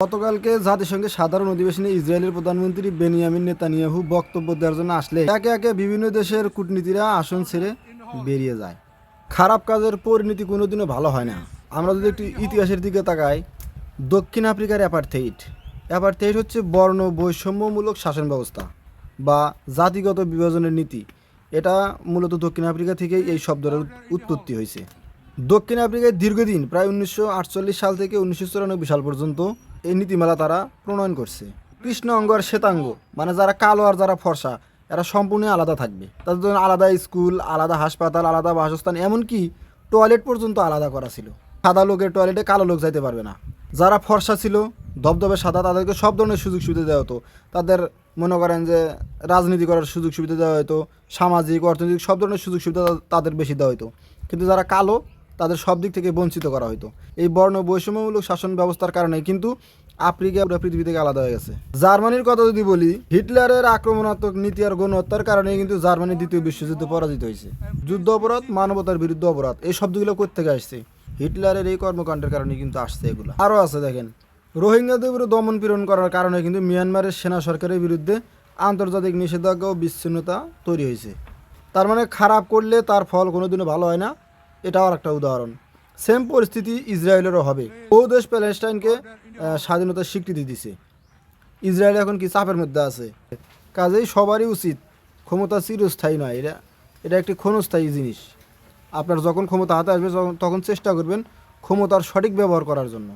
গতকালকে জাতিসংঘের সাধারণ অধিবেশনে ইসরায়েলের প্রধানমন্ত্রী বেনিয়ামিন নেতানিয়াহু বক্তব্য দেওয়ার জন্য আসলে একে একে বিভিন্ন দেশের কূটনীতিরা আসন ছেড়ে বেরিয়ে যায়। খারাপ কাজের পরিণতি কোনোদিনও ভালো হয় না। আমরা যদি একটু ইতিহাসের দিকে তাকাই, দক্ষিণ আফ্রিকার অ্যাপারথেইট অ্যাপারথেইট হচ্ছে বর্ণ বৈষম্যমূলক শাসন ব্যবস্থা বা জাতিগত বিভাজনের নীতি। এটা মূলত দক্ষিণ আফ্রিকা থেকেই এই শব্দের উৎপত্তি হয়েছে। দক্ষিণ আফ্রিকায় দীর্ঘদিন, প্রায় উনিশশো আটচল্লিশ সাল থেকে উনিশশো চুরানব্বই সাল পর্যন্ত এই নীতিমালা তারা প্রণয়ন করছে। কৃষ্ণ অঙ্গ আর শ্বেতাঙ্গ মানে যারা কালো আর যারা ফর্সা, এরা সম্পূর্ণ আলাদা থাকবে। তাদের জন্য আলাদা স্কুল, আলাদা হাসপাতাল, আলাদা বাসস্থান, এমনকি টয়লেট পর্যন্ত আলাদা করা ছিল। সাদা লোকের টয়লেটে কালো লোক যাইতে পারবে না। যারা ফর্সা ছিল, ধবধবে সাদা, তাদেরকে সব ধরনের সুযোগ সুবিধা দেওয়া হতো। তাদের মনে করেন যে রাজনীতি করার সুযোগ সুবিধা দেওয়া হতো, সামাজিক, অর্থনৈতিক, সব ধরনের সুযোগ সুবিধা তাদের বেশি দেওয়া হতো। কিন্তু যারা কালো তাদের সব দিক থেকে বঞ্চিত করা হতো এই বর্ণ বৈষম্যমূলক শাসন ব্যবস্থার কারণে কিন্তু আফ্রিকা পুরো পৃথিবী থেকে আলাদা হয়ে গেছে। জার্মানির কথা যদি বলি, হিটলারের আক্রমণাত্মক নীতি আর গণহত্যার কারণে কিন্তু জার্মানি দ্বিতীয় বিশ্বযুদ্ধে পরাজিত হয়েছে। যুদ্ধ অপরাধ, মানবতার বিরুদ্ধে অপরাধ, এই শব্দগুলো কোথেকে আসছে? হিটলারের এই কর্মকাণ্ডের কারণে কিন্তু আসছে এগুলো। আরও আছে দেখেন, রোহিঙ্গাদের উপরে দমন পীড়ন করার কারণে কিন্তু মিয়ানমারের সেনা সরকারের বিরুদ্ধে আন্তর্জাতিক নিষেধাজ্ঞা ও বিচ্ছিন্নতা তৈরি হয়েছে। তার মানে খারাপ করলে তার ফল কোনোদিনও ভালো হয় না এটাও আর একটা উদাহরণ। সেম পরিস্থিতি ইসরায়েলেরও হবে। ও দেশ প্যালেস্টাইনকে স্বাধীনতার স্বীকৃতি দিছে। ইসরায়েল এখন কি চাপের মধ্যে আছে? কাজেই সবারই উচিত ক্ষমতা চিরস্থায়ী নয়। এটা এটা একটি ক্ষণস্থায়ী জিনিস। আপনার যখন ক্ষমতা হাতে আসবে তখন চেষ্টা করবেন ক্ষমতার সঠিক ব্যবহার করার জন্য।